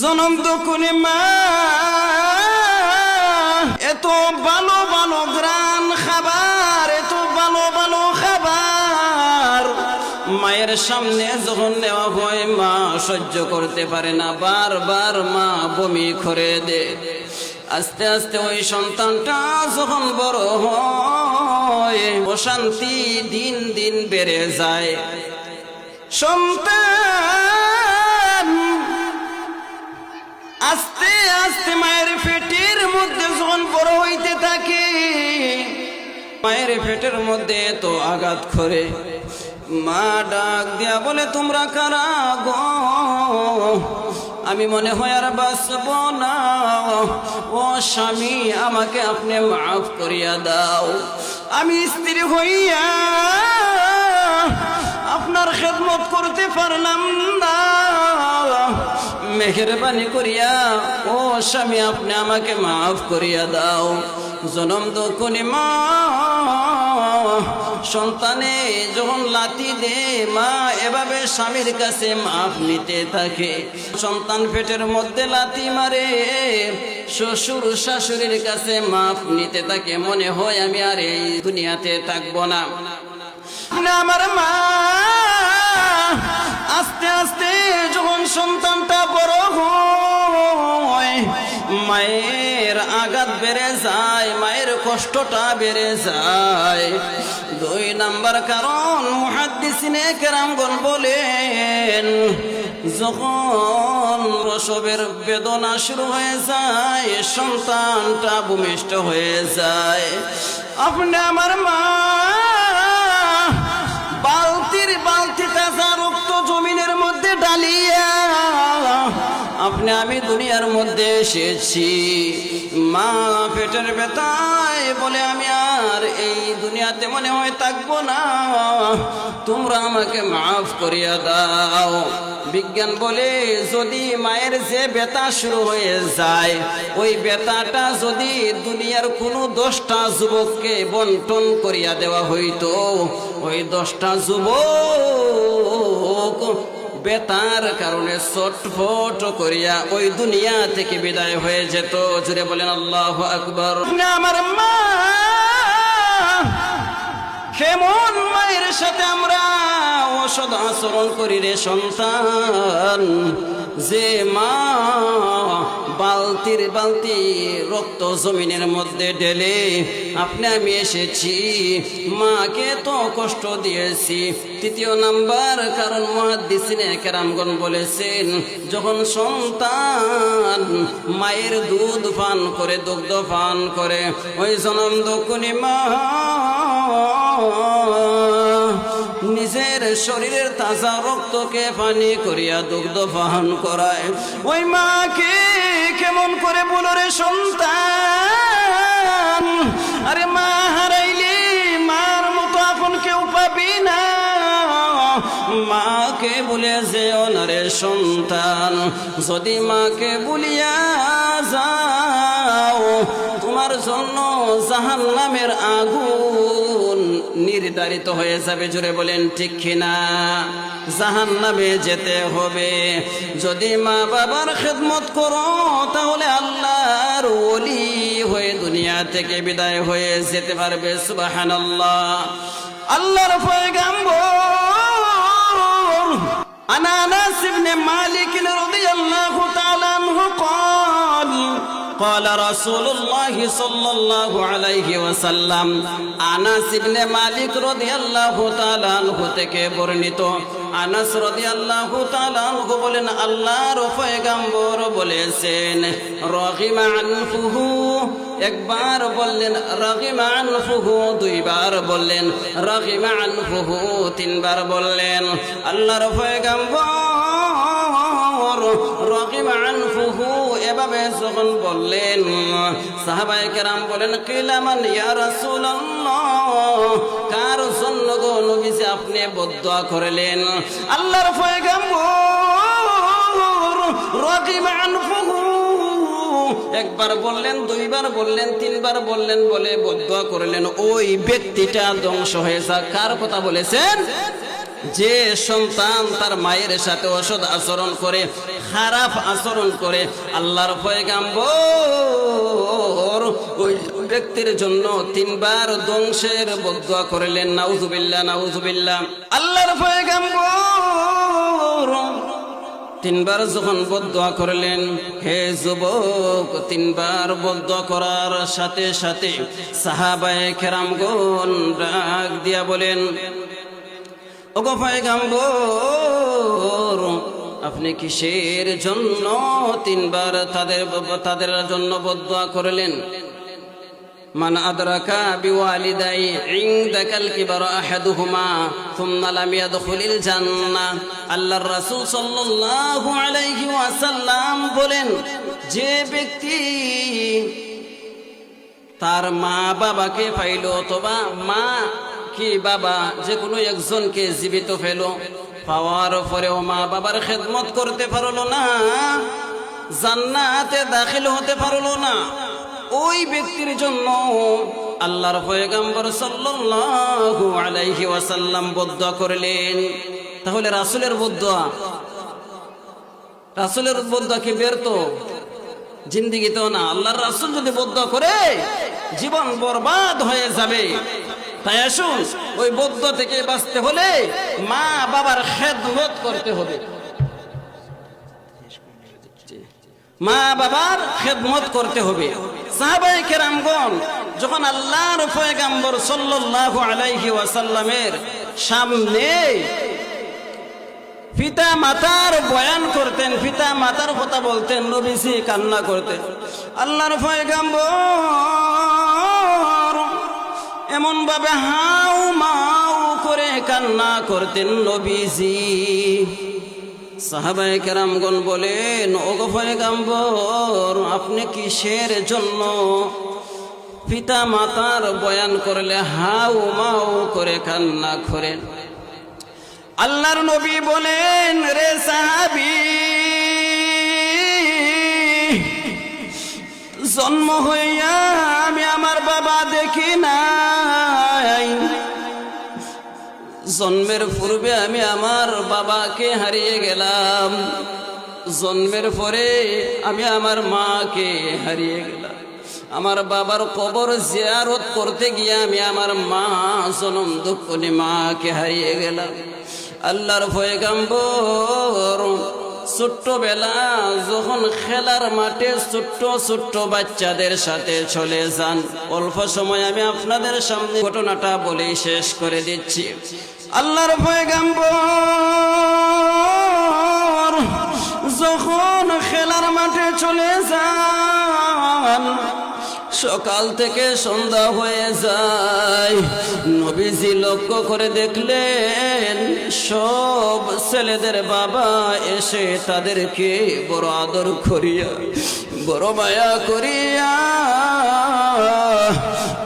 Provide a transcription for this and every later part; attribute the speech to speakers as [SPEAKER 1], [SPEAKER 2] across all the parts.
[SPEAKER 1] জনম কোনে মা। এত ভালো ভালো গ্রান খাবার, এত ভালো ভালো খাবার। মায়ের সামনে যখন নেওয়া হয়, মা সহ্য করতে পারে না। বারবার মা বমি করে দে। আস্তে আস্তে ওই সন্তানটা যখন বড় হয়, অশান্তি দিন দিন বেড়ে যায়। সন্তান আস্তে আস্তে মায়ের পেটের মধ্যে যখন বড় হইতে থাকে, মায়ের পেটের মধ্যে তো আঘাত করে। মা ডাক দিয়া বলে, তোমরা কারা গো? আমি মনে হয় আর বাঁচব না। ও স্বামী, আমাকে আপনি মাফ করিয়া দাও। আমি স্ত্রী হইয়া আপনার খেদমত করতে পারলাম না। মেহরবানি করিয়া, ও স্বামী, আপনি আমাকে মাফ করিয়া দাও। জনম দক্ষণে মা, সন্তানে যখন লাতি দে মা এভাবে স্বামীর কাছে মাফ নিতে থাকে। সন্তান পেটের মধ্যে লাতি মারে, শ্বশুর শাশুড়ির কাছে মাফ নিতে থাকে। মনে হয় আমি আর এই দুনিয়াতে থাকব না। আমার মা আস্তে আস্তে যখন সন্তানটা বড় হয়, মায়ের আঘাত বেড়ে যায়, মায়ের কষ্টটা বেড়ে যায়। দুই নাম্বার কারণ, মুহাদ্দিসিনে কেরামগণ বলেন, যখন প্রসবের বেদনা শুরু হয়ে যায়, সন্তানটা ভূমিষ্ঠ হয়ে যায়। আপনি আমার মা বালতির বালতি তাজা রক্ত জমিনের আপনি আমি দুনিয়ার মধ্যে এসেছি। মা পেটের ব্যথায় বলে আমি আর এই দুনিয়াতে মনে হয় থাকব না। তোমরা আমাকে মাফ করিয়া দাও। বিজ্ঞান বলে যদি মায়ের যে ব্যথা শুরু হয়ে যায়, ওই ব্যথাটা যদি দুনিয়ার কোনো দশটা যুবককে বন্টন করিয়া দেওয়া হইতো, ওই দশটা যুবক বেতার কারণে ছটফট করিয়া ওই দুনিয়া থেকে বিদায় হয়ে যেত। জুড়ে বলেন, আল্লাহ আকবর। আমার মা। কেমন মায়ের সাথে আমরা ওষুধ আচরণ করি রে সন্তান? যে মা বালতির বালতি রক্ত জমিনের মধ্যে ঢেলে আপনি আমি এসেছি। মাকে তো কষ্ট দিয়েছি। তৃতীয় নাম্বার কারণ মহাদিসিনে কেরামগণ বলেছেন, যখন সন্তান মায়ের দুধ পান করে, দুগ্ধ পান করে, ওই জনম দক্ষিণী মা নিজের শরীরের তাজা রক্তকে পানি করিয়া দুগ্ধ পান করায়। ওই মাকে কেমন করে বলো রে সন্তান? আরে মা হারাইলি, মার মতো আপন কেউ পাবি না। মাকে বলে যে অনারে সন্তান, যদি মাকে বলিয়া যাও, তোমার জন্য জাহান্নামের আগুন নির্ধারিত হয়ে যাবে জুড়ে বলেন ঠিক কিনা? জাহান্নামে যেতে হবে। যদি মা বাবার খেদমত করো, তাহলে আল্লাহর ওলি হয়ে দুনিয়া থেকে বিদায় হয়ে যেতে পারবে সুবাহান আল্লাহ আল্লাহর পয়গাম্বর আনা ইবনে মালিক আল্লাহ قال رسول الله صلى الله عليه وسلم আনাস ইবনে মালিক রাদিয়াল্লাহু তাআলা আনহু থেকে বর্ণিত আনাস রাদিয়াল্লাহু তাআলা আনহু বলেন আল্লাহর পয়গম্বর বলেছেন রাগিমা আনফুহু একবার বললেন রাগিমা আনফুহু দুইবার বললেন রাগিমা আনফুহু তিনবার বললেন আল্লাহর পয়গম্বর রাগিমা আনফুহু এভাবে যখন বললেন, সাহাবায়ে কেরাম বলেন কিলামান ইয়া রাসূলুল্লাহ? কার জন্য গো নবীজি আপনি বদদুয়া করলেন? আল্লাহর পয়গম্বর রাগিমা আনফুহু একবার বললেন, দুইবার বললেন, তিনবার বললেন বলে বদুয়া করলেন। ওই ব্যক্তিটা ধ্বংস হয়ে যাক। কার কথা বলেছেন? যে সন্তান তার মায়ের সাথে অসৎ আচরণ করে, খারাপ আচরণ করে, আল্লাহর পয়গাম্বর, ওই ব্যক্তির জন্য তিনবার ধ্বংসের বদুয়া করলেন, নাউজুবিল্লাহ নাউজুবিল্লাহ। আল্লাহর পয়গাম্বর তিনবার যখন বদুয়া করলেন, হে যুবক, তিনবার বদুয়া করার সাথে সাথে সাহাবায়ে কেরামগণ ডাক দিয়া বলেন ওগো পয়গাম্বর আপনি কিসের জন্য তিনবার তাদের তাদের জন্য বদুয়া করলেন من أدرك بوالدي عندك الكبر أحدهما ثم لم يدخل الجنة আল্লাহর রাসূল সাল্লাল্লাহু আলাইহি ওয়াসাল্লাম বলেন যে ব্যক্তি তার মা বাবাকে পাইল অথবা মা কি বাবা? যে কোনো একজনকে জীবিত ফেল। পাওয়ার পরেও মা বাবার খেদমত করতে পারল না। জান্নাতে দাখিল হতে পারল না। ওই ব্যক্তির জন্য আল্লাহর পয়গাম্বর সাল্লাল্লাহু আলাইহি ওয়াসাল্লাম বদুয়া করলেন। তাহলে রাসূলের বদুয়া? রাসূলের বদুয়া কি ব্যর্থ? জিন্দিগিতেও না। আল্লাহর রাসূল যদি বদুয়া করে, জীবন বরবাদ হয়ে যাবে। তাই আসুন, ওই বৌদ্ধ থেকে বাঁচতে হলে মা বাবার খেদমত করতে হবে। মা বাবার খেদমত করতে হবে। সাহাবাই কেরামগণ যখন আল্লাহর পয়গাম্বর সাল্লাল্লাহু আলাইহি ওয়াসাল্লামের সামনে পিতা মাতার বয়ান করতেন পিতা মাতার কথা বলতেন, নবীজি কান্না করতেন। আল্লাহর পয়গাম্বর এমন ভাবে হাউ মাউ করে কান্না করতেন নবীজি। সাহাবাই কেরামগণ বলেন, ওগো পয়গাম্বর, আপনি কিসের জন্য পিতা মাতার বয়ান করলে হাউ মাউ করে কান্না করেন? আল্লাহর নবী বলেন, রে সাহাবি জন্ম হইয়া আমি আমার বাবা দেখি নাই। জন্মের পূর্বে আমি আমার বাবাকে হারিয়ে গেলাম। জন্মের পরে আমি আমার মাকে হারিয়ে গেলাম। আমার বাবার কবর জিয়ারত করতে গিয়ে আমি আমার মা জনম দুঃখনি মাকে হারিয়ে গেলাম। আল্লাহর পয়গাম্বর ছোট্টবেলা যখন খেলার মাঠে ছোট্ট ছোট্ট বাচ্চাদের সাথে চলে যান, অল্প সময় আমি আপনাদের সামনে ঘটনাটা বলেই শেষ করে দিচ্ছি। আল্লাহর পয়গাম্বর যখন খেলার মাঠে চলে যান সকাল থেকে সন্ধ্যা হয়ে যায়। নবীজি লক্ষ্য করে দেখলেন, সব ছেলেদের বাবা এসে তাদেরকে বড় আদর করিয়া, বড় মায়া করিয়া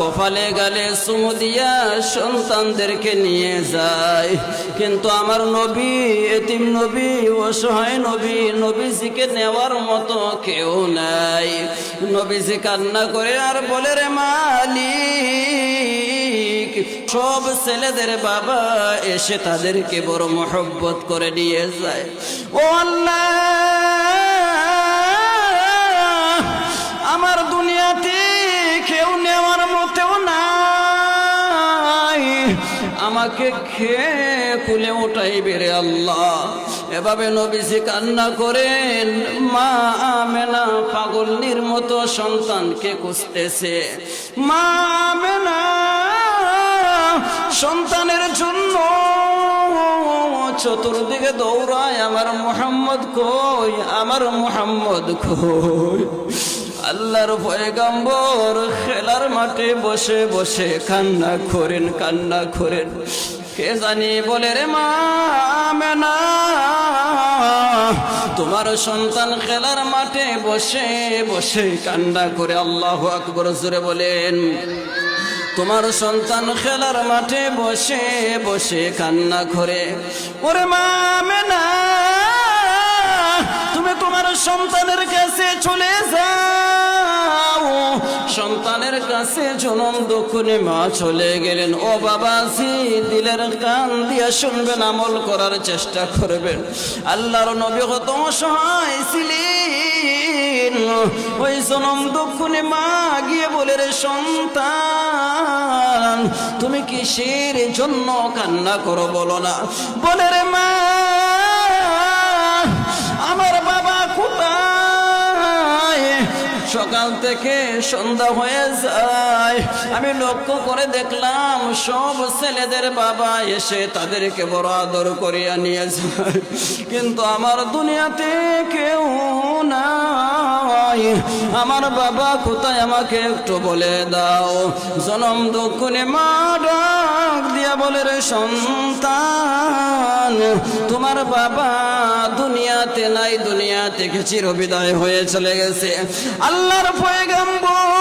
[SPEAKER 1] কপালে গালে চুমু দিয়া সন্তানদেরকে নিয়ে যায়। কিন্তু আমার নবী, এতিম নবী, অসহায় নবী, নবীজিকে নেওয়ার মতো কেউ নাই। নবীজি কান্না করে আর বলে, রে মালিক, সব ছেলেদের বাবা এসে তাদেরকে বড় মহব্বত করে নিয়ে যায়। ও আল্লাহ, আমার আমাকে খেয়ে কুলে ওঠাই বেড়ে আল্লাহ। এভাবে নবীজি কান্না করেন, মা আমেনা পাগলনির মতো সন্তানকে খুঁজতেছে। মা আমেনা সন্তানের জন্য চতুর্দিকে দৌড়ায়, আমার মোহাম্মদ কই? আমার মোহাম্মদ কই? আল্লাহর পয়গাম্বর খেলার মাঠে বসে বসে কান্না করেন কান্না করেন। কে জানি বলে রে মা তোমার সন্তান খেলার মাঠে বসে বসে কান্না করে আল্লাহ আকবর জুড়ে বলেন। তোমার সন্তান খেলার মাঠে বসে বসে কান্না করে। ওরে মা, মেনা তোমার সন্তানের কাছে চলে যাও। সন্তানের কাছে জনম দক্ষিণে মা চলে গেলেন। ও বাবাজি দিলের কান দিয়া শুনবেন, আমল করার চেষ্টা করবেন। আল্লাহর নবী কত অসহায় ওই জনম দক্ষিণে মা গিয়ে বলে, রে সন্তান, তুমি কিসের জন্য কান্না করো বলো না? বলে, রে মা সকাল থেকে সন্ধ্যা হয়ে যায়। আমি লক্ষ্য করে দেখলাম, সব ছেলেদের বাবা এসে তাদেরকে বড় আদর করিয়া নিয়ে যায়। কিন্তু আমার দুনিয়াতে কেউ নাই। আমার বাবা কোথায় আমাকে একটু বলে দাও। জনম দক্ষিণে মা ডাক দিয়া বলে রে সন্তান, তোমার বাবা দুনিয়াতে নাই, দুনিয়াতে থেকে চিরবিদায় হয়ে চলে গেছে। আল্লাহর পয়গম্বর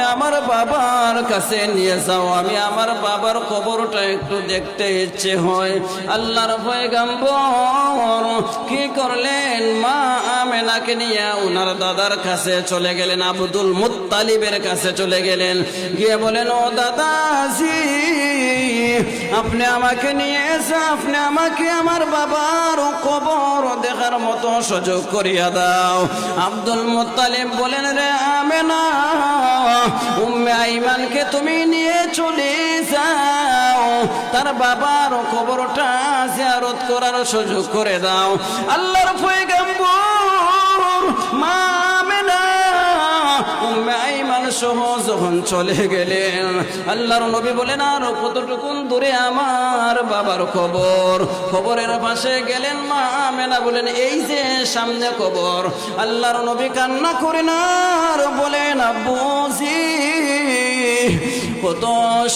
[SPEAKER 1] আপনি আমার বাবার কাছে নিয়ে যাও। আমি আমার বাবার কবরটা একটু দেখতে ইচ্ছে হয়। আল্লাহর পয়গম্বর কি করলেন? মা আমেনাকে নিয়ে ওনার দাদার কাছে চলে গেলেন, আব্দুল মুত্তালিবের কাছে চলে গেলেন। গিয়ে বলেন, ও দাদাজি, আপনি আমাকে নিয়ে এসে, আপনি আমাকে আমার বাবার কবর দেখার মতো সুযোগ করিয়া দাও। আব্দুল মুত্তালিব বলেন, রে আমেনা উম্মে আইমানকে তুমি নিয়ে চলে যাও। তার বাবার কবরটা জিয়ারত করার সুযোগ করে দাও। আল্লাহর পয়গম্বর উম্মে আইমান সহ যখন চলে গেলেন, আল্লাহর নবী বলেন, আর কতটুকুন দূরে আমার বাবার খবর? খবরের পাশে গেলেন মা আমেনা বলেন, এই যে সামনে খবর। আল্লাহর নবী কান্না করেন আর বলেন আব্বুজি কত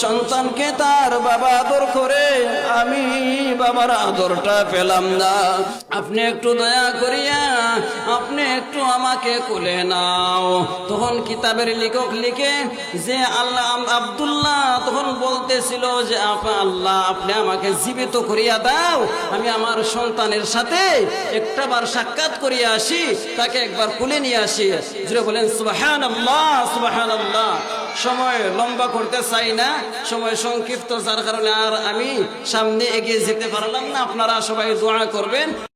[SPEAKER 1] সন্তানকে তার বাবা আদর করে, আমি বাবার আদরটা পেলাম না। আপনি একটু দয়া করিয়া, আপনি একটু আমাকে কুলে নাও। তখন কিতাবের লেখক লিখে, যে আল্লাহ আব্দুল্লাহ তখন বলতেছিল যে আল্লাহ, আপনি আমাকে জীবিত করিয়া দাও। আমি আমার সন্তানের সাথে একটা বার সাক্ষাৎ করিয়া আসি, তাকে একবার কুলে নিয়ে আসি। জুড়ে বলেন সুবাহান আল্লাহ সুবাহান আল্লাহ সময় লম্বা করতে চাই না, সময় সংক্ষিপ্ত, যার কারণে আর আমি সামনে এগিয়ে যেতে পারলাম না। আপনারা সবাই দোয়া করবেন।